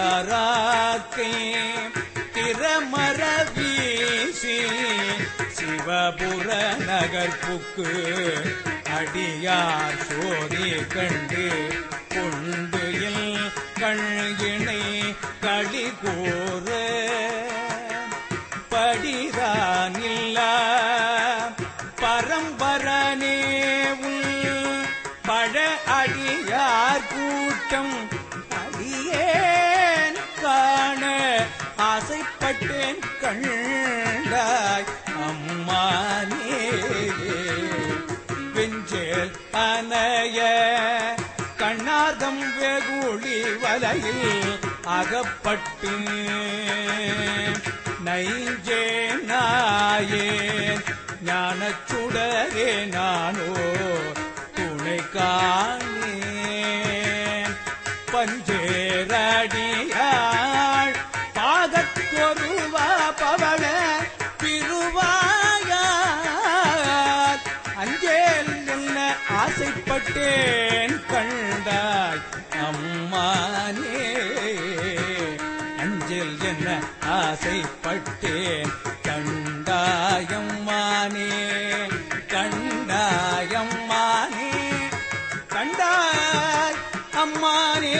செடியாராக்கே திறமர வீசி சிவபுர நகர்ப்புக்கு அடியார் சோதி கண்டு கொண்டுயில் கண்கிணை களி கூற படிதானில்ல பரம்பரனே உள் பழ அடியார் கூட்டம் பட்டேன் கண்டாய் அம்மானே வெஞ்சேல் அனைய கண்ணாதம் வெகுளி வலையில் அகப்பட்டு நைஞ்சே நாயேன் ஞானச்சுடரே நானோ துணை காணே பஞ்சேரடியா பட்டேன் கண்டாய் அம்மானே. அஞ்சல் என்ன ஆசைப்பட்டேன் கண்டாயம்மானே கண்டாயம்மானே கண்டாய் அம்மானே.